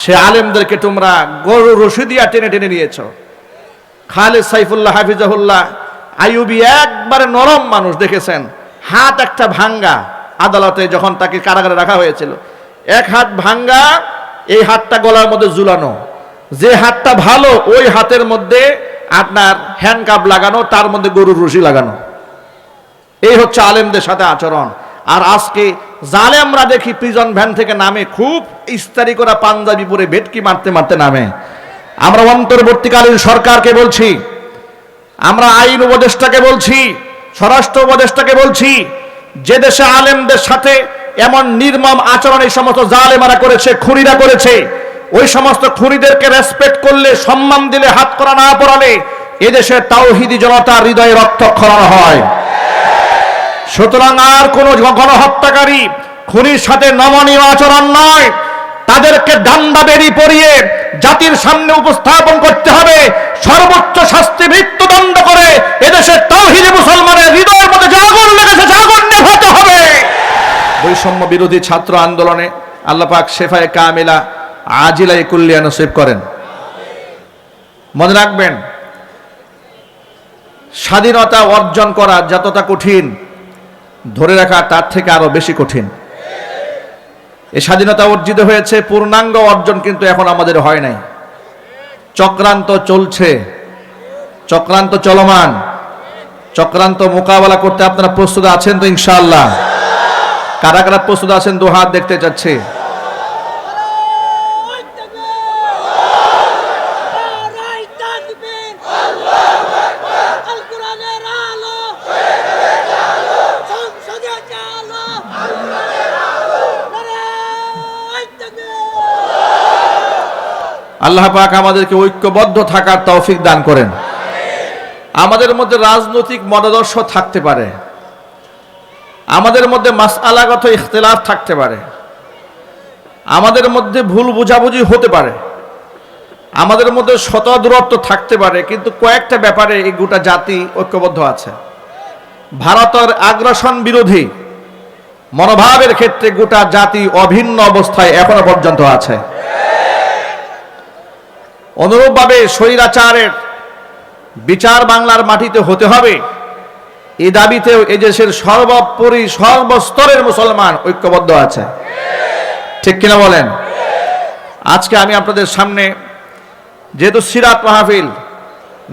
সে আলেমদেরকে তোমরা গরু রশি দিয়া টেনে টেনে নিয়েছ। খালেদ সাইফুল্লাহ হাফিজাহুল্লাহ আইয়ুবি একবারে নরম মানুষ দেখেছেন। হাত একটা ভাঙ্গা আদালতে যখন তাকে কারাগারে রাখা হয়েছিল। এক হাত ভাঙ্গা, এই হাতটা গলার মধ্যে ঝুলানো। যে হাতটা ভালো, ওই হাতের মধ্যে আপনার হ্যান্ডকাপ লাগানো, তার মধ্যে গরুর রশি লাগানো। এই হচ্ছে আলেমদের সাথে আচরণ। আর আজকে জালে আমরা দেখি প্রিজন ভ্যান থেকে নামে, খুব ইস্তারি করা পাঞ্জাবি পরে ভেটকি মারতে মারতে নামে। আমরা অন্তর্বর্তীকালীন সরকারকে বলছি, আমরা আইন উপদেষ্টাকে বলছি, স্বরাষ্ট্র উপদেষ্টাকে বলছি, যে দেশে আলেমদের সাথে এমন নির্মম আচরণ এই সমস্ত জালেমারা করেছে, খুনিরা করেছে, ওই সমস্ত খুনিদেরকে রেসপেক্ট করলে, সম্মান দিলে, হাত করা না পড়ালে এদেশে তাওহিদি জনতা হৃদয়ে রক্তক্ষরণ হয়। সুতরাং আর কোন গণহত্যাকারী খুনির সাথে নমনীয় আচরণ নয়। তাদেরকে ডান্ডা বেরি পরিয়ে জাতির সামনে উপস্থাপন করতে হবে। সর্বোচ্চ শাস্তি মৃত্যুদণ্ড করে এদেশে তাওহিদি মুসলমানের হৃদয়ের মধ্যে জাগর লেগেছে জাগর নেভাতে হবে। বৈষম্য বিরোধী ছাত্র আন্দোলনে আল্লাহ পাক শেফায়ে কামিলা আজিলাই কুল্লিয়া নসিব করেন। মনে রাখবেন, স্বাধীনতা অর্জন করা যতটা কঠিন ধরে রাখা তার থেকে আরও বেশি কঠিন। এই স্বাধীনতা অর্জিত হয়েছে, পূর্ণাঙ্গ অর্জন কিন্তু এখন আমাদের হয় নাই। চক্রান্ত চলছে, চক্রান্ত চলমান, চক্রান্ত মোকাবেলা করতে আপনারা প্রস্তুত আছেন তো ইনশাল্লাহ কারা কারা প্রস্তুত আছেন? দু হাত দেখতে চাচ্ছি নারাই তাকবীর আল কোরআনের আলো সংসদে চালো নারাই তাকবীর আল্লাহ পাক আমাদেরকে ঐক্যবদ্ধ থাকার তৌফিক দান করেন। আমাদের মধ্যে রাজনৈতিক মতাদর্শ থাকতে পারে। আমাদের মধ্যে মাসআলাগত ইখতিলাফ থাকতে পারে। আমাদের মধ্যে ভুল বোঝাবুঝি হতে পারে। আমাদের মধ্যে শত দূরত্ব থাকতে পারে, কিন্তু কয়েকটা ব্যাপারে এই গোটা জাতি ঐক্যবদ্ধ আছে। ভারতের আগ্রাসন বিরোধী মনোভাবের ক্ষেত্রে গোটা জাতি অভিন্ন অবস্থায় এখনও পর্যন্ত আছে। অনুরূপভাবে স্বৈরাচারের বিচার বাংলার মাটিতে হতে হবে। এই দাবিতেও এদেশের সর্বোপরি সর্বস্তরের মুসলমান ঐক্যবদ্ধ আছে। ঠিক কিনা বলেন? আজকে আমি আপনাদের সামনে যেহেতু সিরাত মাহফিল,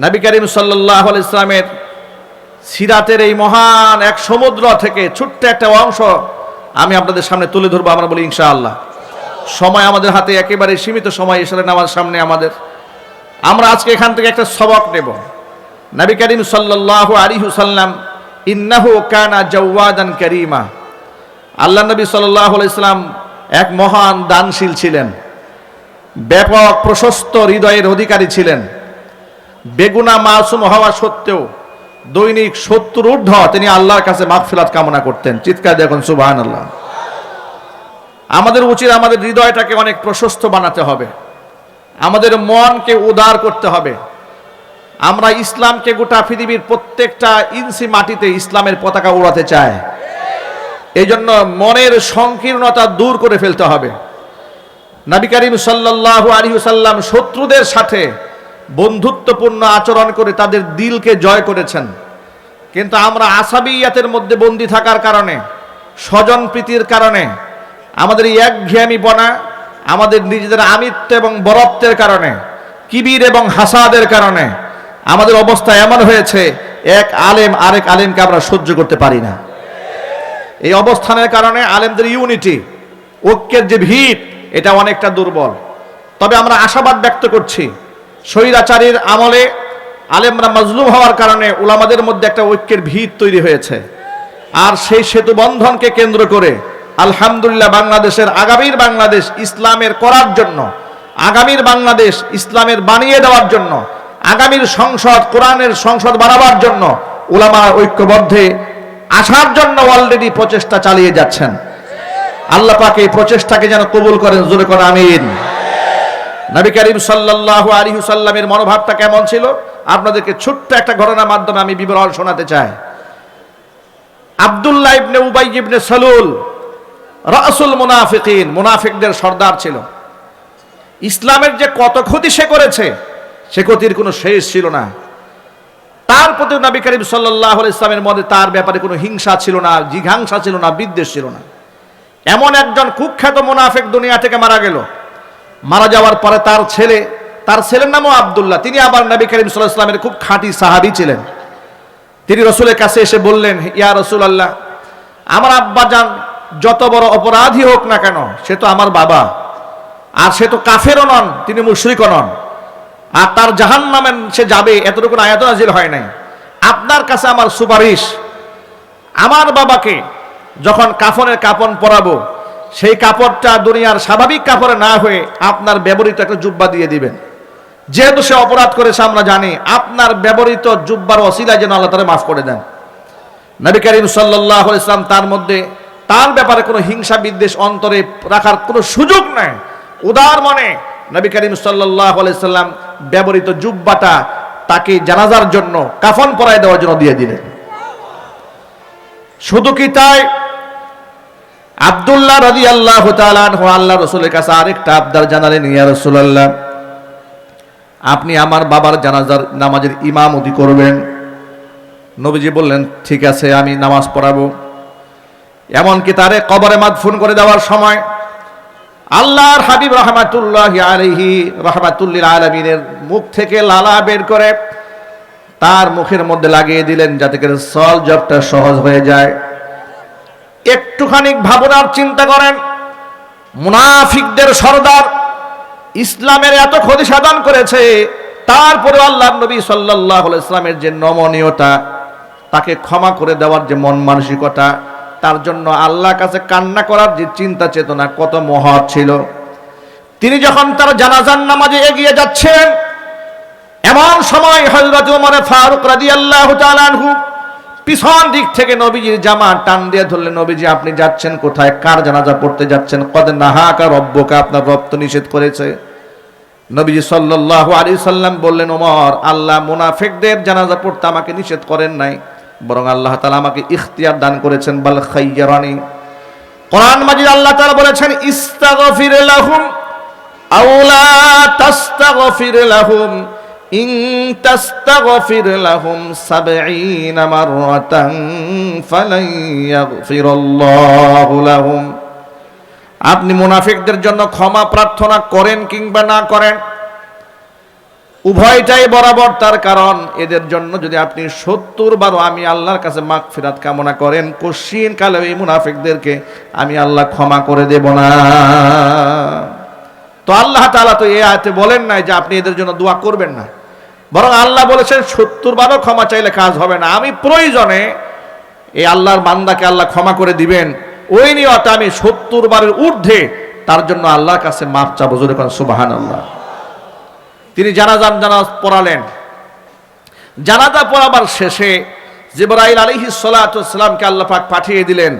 নবী করিম সাল্লাহ ইসলামের সিরাতের এই মহান এক সমুদ্র থেকে ছোট্ট একটা অংশ আমি আপনাদের সামনে তুলে ধরবো, আমরা বলি ইনশাআল্লাহ। সময় আমাদের হাতে একেবারে সীমিত সময় এসে আমার সামনে আমাদের। আমরা আজকে এখান থেকে একটা সবক নেব। নবী করিম সাল্লাহ আলী হুসাল্লাম ইন্নাহু কানা জওয়াদান করিমা। আল্লাহ নবী সাল্লাহ ইসলাম এক মহান দানশীল ছিলেন। ব্যাপক প্রশস্ত হৃদয়ের অধিকারী ছিলেন। বেগুনা মাসুম হওয়া সত্ত্বেও দৈনিক সত্তর ঊর্ধ্ব তিনি আল্লাহর কাছে মাগফিরাত কামনা করতেন। চিৎকার দেখুন সুবাহান আল্লাহ আমাদের উচিত আমাদের হৃদয়টাকে অনেক প্রশস্ত বানাতে হবে। আমাদের মনকে উদার করতে হবে। আমরা ইসলামকে গোটা পৃথিবীর প্রত্যেকটা ইনসি মাটিতে ইসলামের পতাকা উড়াতে চাই। এই জন্য মনের সংকীর্ণতা দূর করে ফেলতে হবে। নবী করিম সাল্লাহ আলিহুসাল্লাম শত্রুদের সাথে বন্ধুত্বপূর্ণ আচরণ করে তাদের দিলকে জয় করেছেন। কিন্তু আমরা আসাবিয়াতের মধ্যে বন্দি থাকার কারণে, স্বজন প্রীতির কারণে আমাদের এই একঘেয়ামি বনা আমাদের নিজেদের আমিত্ব এবং বরত্বের কারণে, কিবির এবং হাসাদের কারণে আমাদের অবস্থা এমন হয়েছে, এক আলেম আরেক আলেমকে আমরা সহ্য করতে পারি না। এই অবস্থানের কারণে আলেমদের ইউনিটি, ঐক্যের যে ভিত, এটা অনেকটা দুর্বল। তবে আমরা আশাবাদ ব্যক্ত করছি, স্বৈরাচারীর আমলে আলেমরা মজলুম হওয়ার কারণে ওলামাদের মধ্যে একটা ঐক্যের ভিত তৈরি হয়েছে। আর সেই সেতু বন্ধনকে কেন্দ্র করে আলহামদুলিল্লাহ বাংলাদেশের আগামীর বাংলাদেশ ইসলামের করার জন্য, আগামীর বাংলাদেশ ইসলামের বানিয়ে দেওয়ার জন্য, আগামীর সংসদ, কোরআনের সংসদ বাড়াবার জন্য উলামা ঐক্যবদ্ধে আসার জন্য অলরেডি প্রচেষ্টা চালিয়ে যাচ্ছেন। আল্লাহ এই প্রচেষ্টাকে যেন কবুল করেন, জোরে করে আমিন। নবী করিম সাল্লাল্লাহু আলাইহি মনোভাবটা কেমন ছিল? আপনাদেরকে ছোট্ট একটা ঘটনার মাধ্যমে আমি বিবরণ শোনাতে চাই। আব্দুল্লাহ ইবনে উবাই ইবনে সালুল রাসুল মুনাফিকিন, মুনাফিকদের সর্দার ছিল। ইসলামের যে কত ক্ষতি সে করেছে, সে ক্ষতির কোনো শেষ ছিল না। তার প্রতি নবী করিম সাল্লাহ ইসলামের মধ্যে তার ব্যাপারে কোনো হিংসা ছিল না, জিঘাংসা ছিল না, বিদ্বেষ ছিল না। এমন একজন কুখ্যাত মুনাফেক দুনিয়া থেকে মারা গেল। মারা যাওয়ার পরে তার ছেলে, তার ছেলের নামও আবদুল্লাহ, তিনি আবার নবী করিম সাল্লাহ ইসলামের খুব খাঁটি সাহাবি ছিলেন। তিনি রসুলের কাছে এসে বললেন, ইয়া রসুল আল্লাহ আমার আব্বা যান যত বড় অপরাধী হোক না কেন, সে তো আমার বাবা। আর সে তো কাফেরও নন, তিনি মুশরিকও নন। আর তার জাহান নামেন সে যাবে, এতটুকু আয়াত নাজিল হয় নাই। আপনার কাছে আমার সুপারিশ, আমার বাবাকে যখন কাফনের কাপন পরাবো, সেই কাপড়টা দুনিয়ার স্বাভাবিক কাপড়ে না হয়ে আপনার ব্যবহৃত একটা জুব্বা দিয়ে দিবেন। যেহেতু সে অপরাধ করেছে, আমরা জানি আপনার ব্যবহৃত জুব্বার অসিলায় যেন আল্লাহ তালা মাফ করে দেন। নবী করিম সাল্লাহ ইসলাম তার মধ্যে তার ব্যাপারে কোনো হিংসা বিদ্বেষ অন্তরে রাখার কোনো সুযোগ নাই। উদার মনে নবী করিম সাল্লাহ সাল্লাম ব্যবহৃত জুব্বাটা তাকে জানাজার জন্য কাফন পরায় দেওয়ার জন্য দিয়ে দিলেন। শুধু কি তাই? আবদুল্লাহ রাজি আল্লাহ আল্লাহ রসুলের কাছে আরেকটা আবদার জানালেন, ইয়া রসুল্লাহ আপনি আমার বাবার জানাজার নামাজের ইমামতি করবেন। নবীজি বললেন, ঠিক আছে, আমি নামাজ পড়াবো। এমনকি তারে কবরে মাদফুন করে দেওয়ার সময় আল্লাহর হাবিব রহমাতুল্লাহ আলহি রহমাতুল্লিল আলমিনের মুখ থেকে লালা বের করে তার মুখের মধ্যে লাগিয়ে দিলেন যাতে করে সল জবটা সহজ হয়ে যায়। একটুখানি ভাবনার চিন্তা করেন। মুনাফিকদের সর্দার ইসলামের এত ক্ষতি সাধন করেছে তারপরে আল্লাহ নবী সাল্লাহ ইসলামের যে নমনীয়তা, তাকে ক্ষমা করে দেওয়ার যে মন মানসিকতা তার জন্য আল্লাহর কাছে কান্না করার যে চিন্তা চেতনা কত মহৎ ছিল। তিনি যখন তার জানাজান নামাজে এগিয়ে যাচ্ছেন, এমন সময় হজরত উমরে ফারুক রাদিয়াল্লাহু তাআলা আনহু পিছন দিক থেকে নবীজির জামা টান দিয়ে ধরলেন, নবীজি, আপনি যাচ্ছেন কোথায়? কার জানাজা পড়তে যাচ্ছেন? কদ নাহাকা রব্বকা? আপনার রক্ত নিষেধ করেছে। নবীজি সাল্লাল্লাহু আলাইহি সাল্লাম বললেন, ওমর, আল্লাহ মুনাফিকদের জানাজা পড়তে আমাকে নিষেধ করেন নাই। বরং আল্লাহ তালা আমাকে ইখতিয়ার দান করেছেন, বাল খাইয়ারানি। কোরআন মাজিদ আল্লাহ তাআলা বলেছেন, ইস্তাগফির লাহুম আওলা তাস্তাগফির লাহুম। ইন তাস্তাগফির লাহুম 70 মাররাতান ফালান ইয়াগফিরাল্লাহু লাহুম। আপনি মুনাফিকদের জন্য ক্ষমা প্রার্থনা করেন কিংবা না করেন উভয়টাই বরাবর তার কারণ। এদের জন্য যদি আপনি সত্তর বারো আমি আল্লাহর কাছে মাগ ফিরাত কামনা করেন কশিন কালে এই মুনাফিকদেরকে আমি আল্লাহ ক্ষমা করে দেব না। তো আল্লাহ তাআলা তো এই আয়াতে বলেন নাই যে আপনি এদের জন্য দোয়া করবেন না। বরং আল্লাহ বলেছেন, সত্তর বারও ক্ষমা চাইলে কাজ হবে না। আমি প্রয়োজনে এই আল্লাহর বান্দাকে আল্লাহ ক্ষমা করে দিবেন। ওই নিয়তে আমি সত্তর বারের ঊর্ধ্বে তার জন্য আল্লাহর কাছে মাপ চাবো। জোরে করেন সুবাহান আল্লাহ তিনি জানাজান জানাজ পড়ালেন। জানাজা পড়াবার শেষে জিবরাইল আলাইহিস সালাতামকে আল্লাহ পাক পাঠিয়ে দিলেন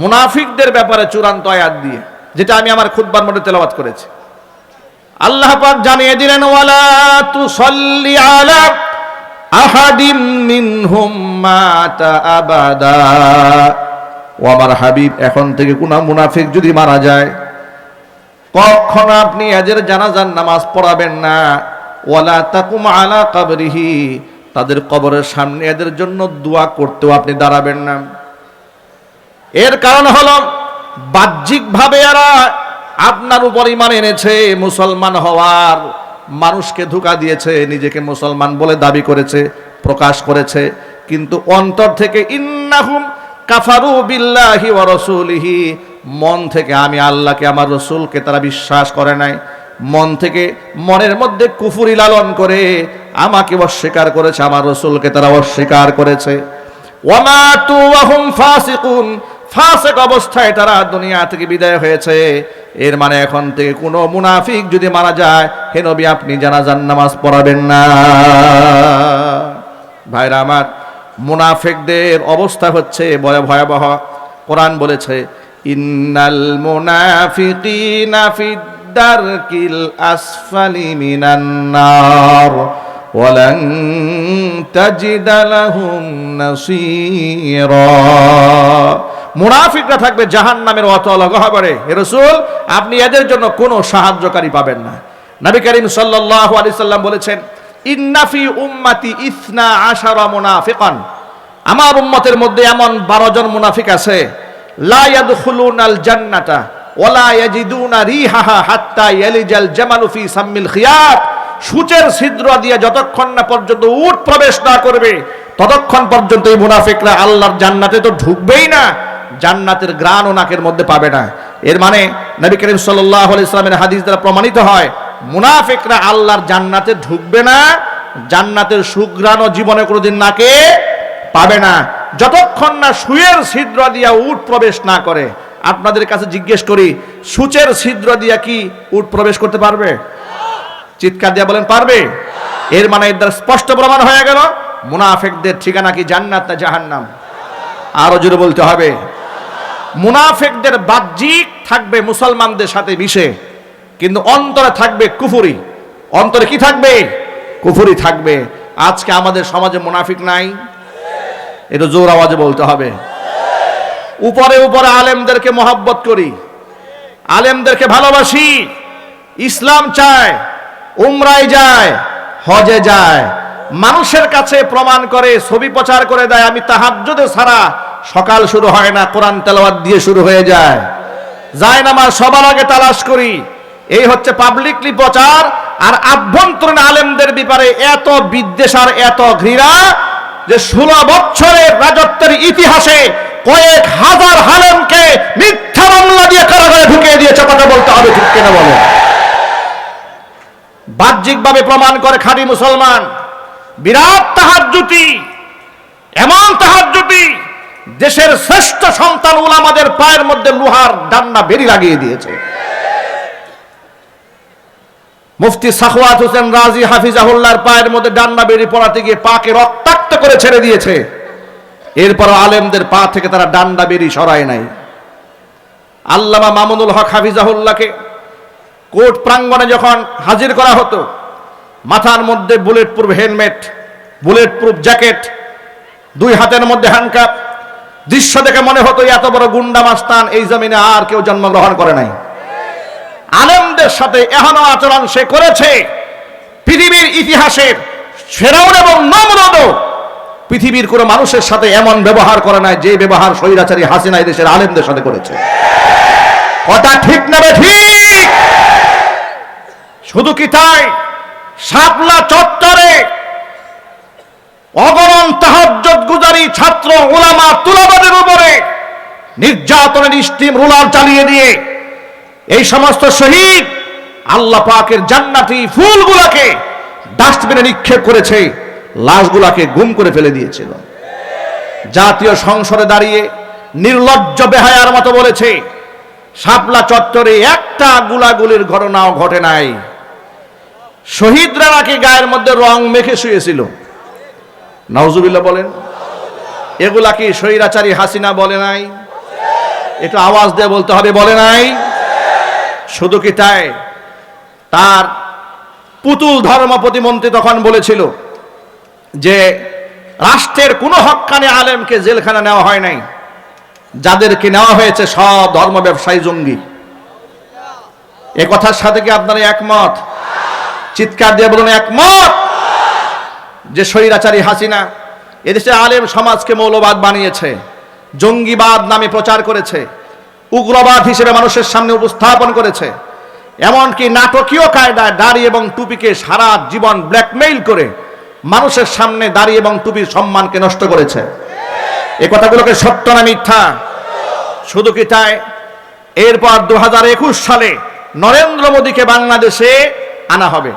মুনাফিকদের ব্যাপারে চূড়ান্ত আয়াত দিয়ে, যেটা আমি আমার খুতবার মধ্যে তেলাওয়াত করেছি। আল্লাহ পাক জানিয়ে দিলেন আহাদিম মাতা আবাদা। ও আমার হাবিব, এখন থেকে কোন মুনাফিক যদি মারা যায় কখনো আপনি এদের জানাজার নামাজ পড়াবেন না। ওয়ালা তাকুম আলা কাবরিহি। তাদের কবরের সামনে এদের জন্য দোয়া করতেও আপনি দাঁড়াবেন না। এর কারণ হলো, বাহ্যিকভাবে এরা আপনার উপর ইমান এনেছে, মুসলমান হওয়ার মানুষকে ধোকা দিয়েছে, নিজেকে মুসলমান বলে দাবি করেছে, প্রকাশ করেছে। কিন্তু অন্তর থেকে ইন্নাহুম কাফারু বিল্লাহি ওয়া রাসূলিহি। মন থেকে আমি আল্লাহকে, আমার রসুলকে তারা বিশ্বাস করে নাই। মন থেকে মনের মধ্যে কুফুরি লালন করে আমাকে অস্বীকার করেছে, আমার রসুলকে তারা অস্বীকার করেছে। ফাসিক অবস্থায় তারা দুনিয়া থেকে বিদায় হয়েছে। এর মানে এখন থেকে কোনো মুনাফিক যদি মারা যায়, হে নবী, আপনি জানাজান নামাজ পড়াবেন না। ভাইরা আমার, মুনাফিকদের অবস্থা হচ্ছে ভয়াবহ। কোরআন বলেছে ইন্নাল মুনাফিকিনা ফিদ্দারকিল আসফালি মিনান নার, ওয়ালান তাজিদ লাহুম নাসীরা। মুনাফিকরা থাকবে জাহান নামের অতল গহবরে। হে রসুল, আপনি এদের জন্য কোনো সাহায্যকারী পাবেন না। নবী করিম সাল্লাল্লাহু আলাইহি সাল্লাম বলেছেন ইন্নাফি উম্মাতি ইসনা আশারা মুনাফিকান। আমার উম্মতের মধ্যে এমন বারো জন মুনাফিক আছে লা ইয়াদখুলুনাল জান্নাতা ওয়ালা ইয়াজিদুনা রিহাহা হাত্তা ইয়ালিজাল জামালু ফি সাম্মিল খিয়াত। সূচের ছিদ্র দিয়ে যতক্ষণ না পর্যন্ত উট প্রবেশ না করবে, ততক্ষণ পর্যন্ত এই মুনাফিকরা আল্লাহর জান্নাতে তো ঢুকবেই না, জান্নাতের গ্রাণ ও নাকের মধ্যে পাবে না। এর মানে নবী করিম আলাইহি ইসলামের হাদিস দ্বারা প্রমাণিত হয়, মুনাফিকরা আল্লাহর জান্নাতে ঢুকবে না, জান্নাতের সুগ্রাণ ও জীবনে কোনোদিন নাকে পাবে না। যতক্ষণ না সুয়ের ছিদ্র দিয়া উট প্রবেশ না করে, আপনাদের কাছে জিজ্ঞেস করি, সুচের ছিদ্র দিয়া কি উট প্রবেশ করতে পারবে? চিৎকার দিয়া বলেন, পারবে। এর মানে এর দ্বারা স্পষ্ট প্রমাণ হয়ে গেল, মুনাফেকদের ঠিকানা কি জান্নাত না জাহান্নাম? আরও জোরে বলতে হবে। মুনাফেকদের বাহ্যিক থাকবে মুসলমানদের সাথে মিশে, কিন্তু অন্তরে থাকবে কুফুরি। অন্তরে কি থাকবে? কুফুরি থাকবে। আজকে আমাদের সমাজে মুনাফিক নাই। এটা জোর আওয়াজে বলতে হবে। উপরে উপরে আলেমদেরকে মহাব্বত করি। আলেমদেরকে ভালোবাসি। ইসলাম চায়, উমরায় যায়, হজে যায়। মানুষের কাছে প্রমাণ করে, ছবি প্রচার করে দেয়। আমি তাহাজ্জুদে ছাড়া সকাল শুরু হয় না, কোরআন তেলাওয়াত দিয়ে শুরু হয়ে যায়। যায় না আমার সবার আগে তালাশ করি। এই হচ্ছে পাবলিকলি প্রচার। আর আভ্যন্তরীণ আলেমদের ব্যাপারে এত বিদ্বেষ আর এত ঘৃণা যে ষোলো বছরের রাজত্বের ইতিহাসে কয়েক হাজার হালেমকে মিথ্যা মামলা দিয়ে কারাগারে ঢুকিয়ে দিয়েছে কথা বলতে হবে ঠিক কেন বলে? বাহ্যিকভাবে প্রমাণ করে খাঁটি মুসলমান। বিরাট তাহার তাহাজ্জুতি, এমন তাহাজ্জুতি, দেশের শ্রেষ্ঠ সন্তান উলামাদের পায়ের মধ্যে লোহার ডান্না বেরি লাগিয়ে দিয়েছে। মুফতি সাখওয়াত হোসেন রাজি হাফিজাহুল্লাহর পায়ের মধ্যে ডান্না বেরি পড়াতে গিয়ে পাকে রক্তাক্ত করে ছেড়ে দিয়েছে। এরপর আলেমদের পা থেকে তারা ডান্ডা বেরি সরায় নাই। আল্লামা মামুনুল হক হাফিজাহুল্লাহকে কোর্ট প্রাঙ্গণে যখন হাজির করা হতো, মাথার মধ্যে bullet proof helmet bullet proof jacket, দুই হাতের মধ্যে হ্যান্ডকাপ দৃশ্য দেখে মনে হতো, এত বড় গুন্ডা মাস্তান এই জমিনে আর কেউ জন্মগ্রহণ করে নাই। আলেমদের সাথে এখনও আচরণ সে করেছে। পৃথিবীর ইতিহাসের ফেরাউন এবং নমরদও পৃথিবীর কোনো মানুষের সাথে এমন ব্যবহার করে নাই যে ব্যবহার স্বৈরাচারী হাসিনা দেশের আলেমদের সাথে করেছে। কথা ঠিক না ঠিক? শুধু কি তাই? শাপলা চত্বরে অগণন তাহাজ্জুদ গুজারি ছাত্র ওলামা তুলাবাদের উপরে নির্যাতনের স্টিম রুলার চালিয়ে দিয়ে এই সমস্ত শহীদ আল্লাহ পাকের জান্নাতি ফুলগুলাকে ডাস্টবিনে নিক্ষেপ করেছে, লাশগুলাকে গুম করে ফেলে দিয়েছিল। জাতীয় সংসদে দাঁড়িয়ে নির্লজ্জ বেহায়ার মতো বলেছে, শাপলা চত্বরে একটা গুলাগুলির ঘটনাও ঘটে নাই। শহীদরা নাকি গায়ের মধ্যে রং মেখে শুয়েছিল। নওজুবিল্লাহ বলেন, এগুলা কি স্বৈরাচারী হাসিনা বলে নাই? একটু আওয়াজ দিয়ে বলতে হবে, বলে নাই? শুধু কি তাই? তার পুতুল ধর্ম প্রতিমন্ত্রী তখন বলেছিল যে রাষ্ট্রের কোনো হক্কানে আলেমকে জেলখানা নেওয়া হয় নাই। যাদেরকে নেওয়া হয়েছে সব ধর্ম ব্যবসায়ী জঙ্গি। এ কথার সাথে কি আপনারা একমত? চিৎকার দিয়ে বলুন, একমত! যে স্বৈরাচারী হাসিনা এদেশে আলেম সমাজকে মৌলবাদ বানিয়েছে, জঙ্গিবাদ নামে প্রচার করেছে উগ্রবাদ হিসেবে মানুষের সামনে উপস্থাপন করেছে। এমনকি নাটকীয় কায়দায় দাড়ি এবং টুপিকে সারা জীবন ব্ল্যাকমেইল করে মানুষের সামনে দাড়ি এবং টুপির সম্মানকে নষ্ট করেছে। এ কথাগুলোকে সত্য না মিথ্যা? শুধু কি তাই? এরপর দু হাজার একুশ সালে নরেন্দ্র মোদীকে বাংলাদেশে আনা হবে।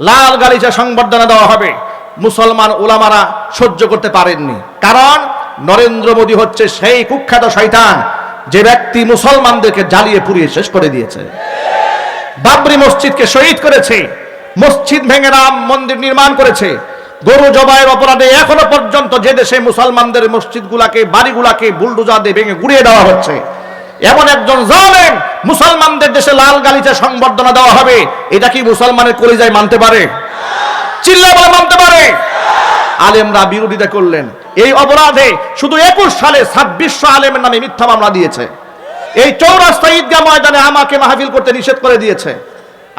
লাল গালিচা সংবর্ধনা দেওয়া হবে। মুসলমান ওলামারা সহ্য করতে পারেননি। কারণ নরেন্দ্র মোদী হচ্ছে সেই কুখ্যাত শয়তান যে ব্যক্তি মুসলমানদেরকে জ্বালিয়ে পুড়িয়ে শেষ করে দিয়েছে। বাবরি মসজিদকে শহীদ করেছে, মসজিদ ভেঙে রাম মন্দির নির্মাণ করেছে। গরু জবাইয়ের অপরাধে এখনও পর্যন্ত যে দেশে মুসলমানদের মসজিদগুলাকে, বাড়িগুলাকে বুলডোজার দিয়ে ভেঙে গুড়িয়ে দেওয়া হচ্ছে, এমন একজন জালেম মুসলমানদের দেশে লাল গালিচা সংবর্ধনা দেওয়া হবে। এটা কি মুসলমানের কলিজায় মানতে পারে? চিল্লা বলে মানতে পারে? আলেমরা বিরোধিতা করলেন। এই অপরাধে শুধু একুশ সালে ছাব্বিশশো আলেমের নামে মিথ্যা মামলা দিয়েছে। এই চৌরাস্তা ঈদগাহ ময়দানে আমাকে মাহফিল করতে নিষেধ করে দিয়েছে।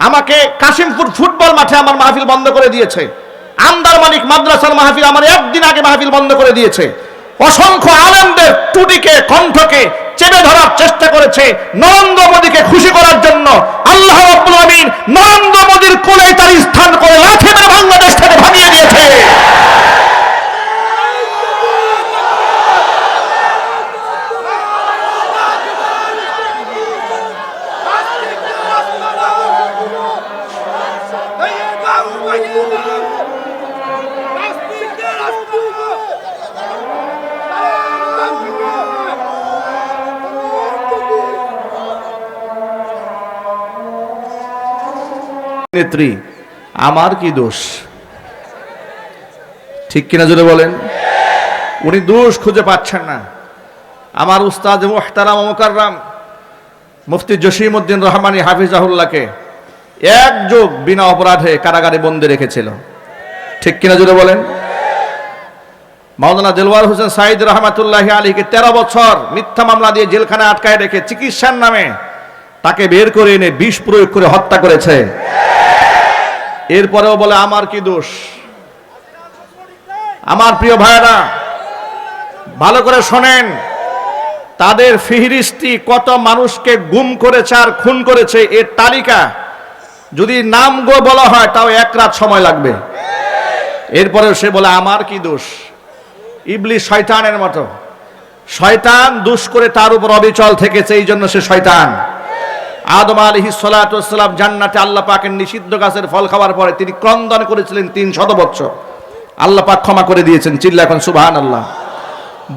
আমাকে কাশিমপুর ফুটবল মাঠে আমার মাহফিল বন্ধ করে দিয়েছে। আন্দার মালিক মাদ্রাসার মাহফিল আমার একদিন আগে মাহফিল বন্ধ করে দিয়েছে। অসংখ্য আনন্দের টুটিকে, কণ্ঠকে চেপে ধরার চেষ্টা করেছে নরেন্দ্র মোদীকে খুশি করার জন্য। আল্লাহ রাব্বুল আমিন নরেন্দ্র মোদীর কোলে তার স্থান করে লাঠি মেরে বাংলাদেশ থেকে ভাঙিয়ে দিয়েছে। নেত্রী, আমার কি দোষ? ঠিক কিনা জোরে বলেন? উনি দোষ খুঁজে পাচ্ছেন না। আমার উস্তাদ মোহতারাম মোকাররাম মুফতি জসিম উদ্দিন রহমানী হাফিজাহুল্লাহকে এক যোগ বিনা অপরাধে কারাগারে বন্দি রেখেছিল। ঠিক কিনা জুড়ে বলেন? মাওলানা দেলওয়ার হোসেন সাইদ রহমাতুল্লাহ আলীকে তেরো বছর মিথ্যা মামলা দিয়ে জেলখানায় আটকায় রেখে চিকিৎসার নামে তাকে বের করে এনে বিষ প্রয়োগ করে হত্যা করেছে। এরপরেও বলে, আমার কি দোষ? আমার প্রিয় ভাইরা ভালো করে শোনেন, তাদের ফিহরিস্তি কত মানুষকে গুম করেছে আর খুন করেছে, এর তালিকা যদি নাম গো বলা হয়, তাও এক রাত সময় লাগবে। এরপরেও সে বলে, আমার কি দোষ? ইবলি শয়তানের মতো। শয়তান দুষ করে তার উপর অবিচল থেকেছে, এই জন্য সে শয়তান। আদম আলহি সালাম জান্নাতে আল্লাহ পাকের নিষিদ্ধ গাছের ফল খাওয়ার পরে তিনি ক্রন্দন করেছিলেন তিন শত বছর আল্লাহ পাক ক্ষমা করে দিয়েছেন, চিল্লা এখন সুবাহান আল্লাহ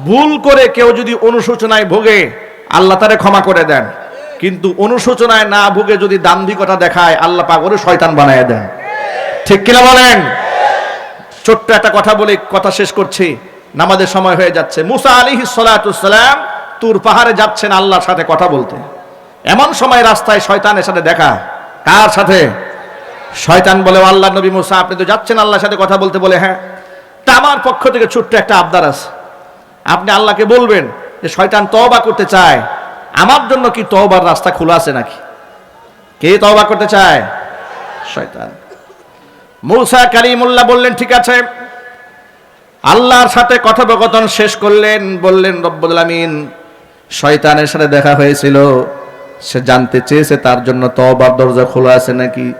ভুল করে কেউ যদি অনুশোচনায় ভোগে, আল্লাহ তারে ক্ষমা করে দেন। কিন্তু অনুশোচনায় না ভুগে যদি দাম্ভিকতা দেখায়, আল্লাহ পাক ওরে শয়তান বানায় দেন। ঠিক কিনা বলেন? ছোট্ট একটা কথা বলে, কথা শেষ করছি। নামাজের সময় হয়ে যাচ্ছে। মুসা আলী সালাম তুর পাহাড়ে যাচ্ছেন আল্লাহর সাথে কথা বলতে। এমন সময় রাস্তায় শয়তানের সাথে দেখা। কার সাথে? শয়তান বলে, "ও আল্লাহ নবী মুসা, আপনি তো যাচ্ছেন আল্লাহর সাথে কথা বলতে বলে। হ্যাঁ। তা আমার পক্ষ থেকে ছোট্ট একটা আবদার আছে। আপনি আল্লাহকে বলবেন যে, শয়তান তওবা করতে চায় আমার জন্য কি তহবার রাস্তা খোলা আছে নাকি? কে তওবা করতে চায়? শয়তান। কালিমুল্লাহ বললেন, ঠিক আছে। আল্লাহর সাথে কথোপকথন শেষ করলেন। বললেন, রব্বুল আমিন। শয়তানের সাথে দেখা হয়েছিল। সে জানতে চেয়েছে তার জন্য তওবার দরজা খোলা আছে নাকি?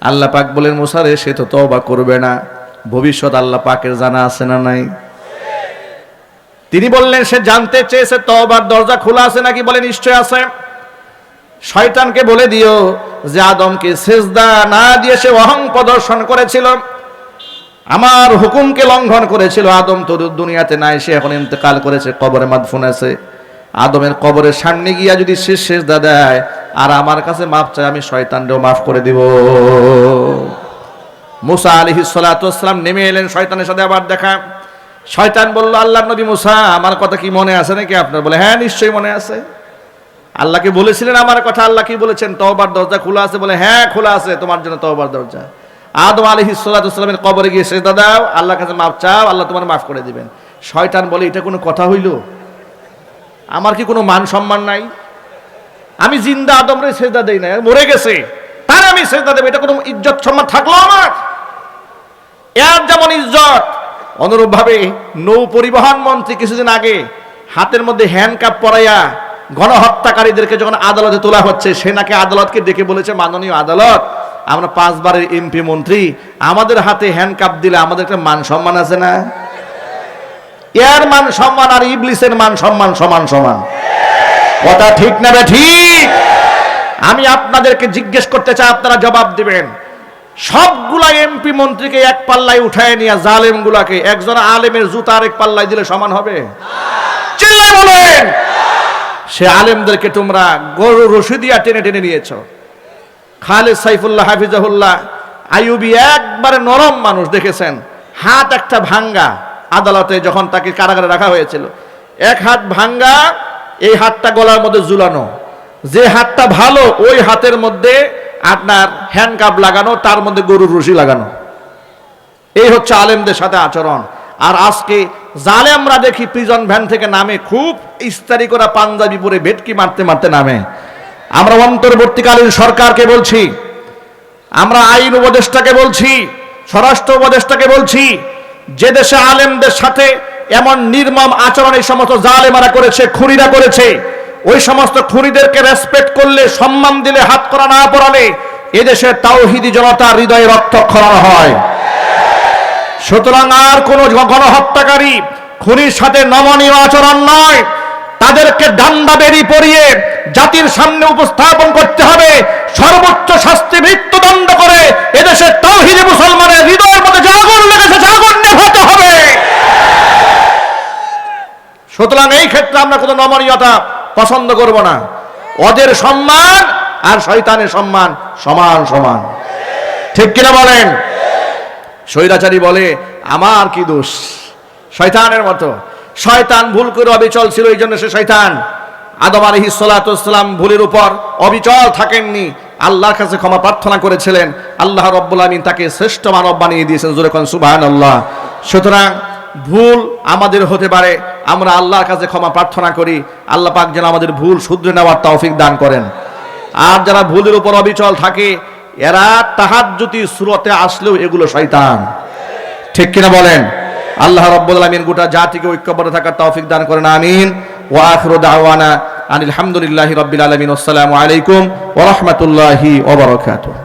আল্লাহ পাক বলেন মুসারে সে তো তওবা করবে না। ভবিষ্যৎ আল্লাহ পাকের জানা আছে না নাই? তিনি বললেন, সে জানতে চেয়েছে, তওবার দরজা খোলা আছে নাকি? বলে, নিশ্চয় আছে। শয়তানকে বলে দিও যে আদমকে সেজদা না দিয়ে সে অহং প্রদর্শন করেছিল। আমার হুকুমকে লঙ্ঘন করেছিল। আদম তো দুনিয়াতে নাই, সে এখন ইন্তেকাল করেছে, কবরে মাদফুন আছে। আদমের কবরের সামনে গিয়া যদি শেষ শেষ দেয়, আর আমার কাছে মাফ চাই আমি শয়তানকেও মাফ করে দিব। মুসা আলী সালাম নেমে এলেন, শয়তানের সাথে আবার দেখা। শয়তান বলল আল্লাহ নবী মুসা, আমার কথা কি মনে আছে নাকি? আপনার বলে হ্যাঁ নিশ্চয়ই মনে আছে। আল্লাহকে বলেছিলেন আমার কথা, আল্লাহ কি বলেছেন? তওবার দরজা খোলা আছে বলে হ্যাঁ খোলা আছে, তোমার জন্য তওবার দরজা। আদম আলী হিসালামের কবরে গিয়ে সেজদা দাও, আল্লাহর কাছে মাফ চাও, আল্লাহ তোমার মাফ করে দিবেন। শয়তান বলে, এটা কোনো কথা হইল? আমার কি কোনো মান সম্মান নাই? আমি জিন্দা আদমরে সেজদা দেই না মরে গেছে, তার আমি সেজদা দেবো, এটা কোনো ইজ্জত সম্মান থাকল আমার? এর যেমন ইজ্জত অনুরূপভাবে নৌ পরিবহন মন্ত্রী কিছুদিন আগে হাতের মধ্যে হ্যান্ডকাপ পরাইয়া গণহত্যাকারীদেরকে যখন আদালতে তোলা হচ্ছে, সে নাকি আদালতকে ডেকে বলেছে, মাননীয় আদালত, আমরা পাঁচবারের এমপি মন্ত্রী, আমাদের হাতে হ্যান্ডকাপ দিলে আমাদের একটা মান সম্মান আছে না? এর মান সম্মান আর ইবলিসের মান সম্মান সমান সমান। কথা ঠিক না ঠিক? আমি আপনাদেরকে জিজ্ঞেস করতে চাই, আপনারা জবাব দিবেন। সবগুলা এমপি মন্ত্রীকে এক পাল্লায় উঠায় নিয়ে জালেম গুলাকে একজন আলেমের জুতা আরেক পাল্লায় দিলে সমান হবে? চিল্লায় বলেন! সে আলেমদেরকে তোমরা গরু রশি দিয়া টেনে টেনে নিয়েছ। খালেদ সাইফুল্লাহ হাফিজাহুল্লাহ আইয়ুবি একবারে নরম মানুষ দেখেছেন। হাত একটা ভাঙ্গা আদালতে যখন তাকে কারাগারে রাখা হয়েছিল। এক হাত ভাঙ্গা, এই হাতটা গলার মধ্যে ঝুলানো। যে হাতটা ভালো, ওই হাতের মধ্যে আপনার হ্যান্ডকাপ লাগানো, তার মধ্যে গরুর রশি লাগানো। এই হচ্ছে আলেমদের সাথে আচরণ। আর আজকে জালে আমরা দেখি প্রিজন ভ্যান থেকে নামে, খুব ইস্তারি করা পাঞ্জাবি পরে ভেটকি মারতে মারতে নামে। আমরা অন্তর্বর্তীকালীন সরকারকে বলছি, আমরা আইন উপদেষ্টাকে বলছি, স্বরাষ্ট্র উপদেষ্টাকে বলছি, যে দেশে আলেমদের সাথে এমন নির্মম আচরণ এই সমস্ত জালেমারা করেছে, খুনিরা করেছে ওই সমস্ত খুনিদেরকে রেসপেক্ট করলে, সম্মান দিলে, হাত করা না পড়ালে এদেশে তাওহিদি জনতা হৃদয়ে রক্তক্ষরণ হয়। সুতরাং আর কোন গণহত্যাকারী খুনির সাথে নমনীয় আচরণ নয়। তাদেরকে ডান্ডা বেরি পরিয়ে জাতির সামনে উপস্থাপন করতে হবে। সর্বোচ্চ শাস্তি মৃত্যুদণ্ড করে এদেশে তৌহিদি মুসলমানের হৃদয়ের মধ্যে আগুন লেগেছে আগুন নেভাতে হবে। সুতরাং এই ক্ষেত্রে আমরা কোনো নমনীয়তা পছন্দ করব না। ওদের সম্মান আর শয়তানের সম্মান সমান সমান। ঠিক কিনা বলেন? স্বৈরাচারী বলে, আমার কি দোষ? শয়তানের মতো। শয়তান ভুল করে অবিচল ছিল, এই জন্য সে শয়তান। আদম আলহি সালাতাম ভুলের উপর অবিচল থাকেননি। আল্লাহর কাছে ক্ষমা প্রার্থনা করেছিলেন। আল্লাহ রব্বুল আমিন তাকে শ্রেষ্ঠ মানব বানিয়ে দিয়েছেন। জোরে আল্লাহ সুতরাং ভুল আমাদের হতে পারে। আমরা আল্লাহর কাছে ক্ষমা প্রার্থনা করি। আল্লাহ পাক যেন আমাদের ভুল শুধরে নেওয়ার তৌফিক দান করেন। আর যারা ভুলের উপর অবিচল থাকে, এরা তাহাজ্জুতি সুরতে আসলেও এগুলো শয়তান। ঠিক কিনা বলেন? আল্লাহ রব্বুল আলামিন গোটা জাতিকে ঐক্যবদ্ধ থাকার তৌফিক দান করেন। আমিন। ওয়া আখিরু দাওয়ানা আনিল হামদুলিল্লাহি রাব্বিল আলামিন। আসসালামু আলাইকুম ওয়া রাহমাতুল্লাহি ওয়া বারাকাতুহু।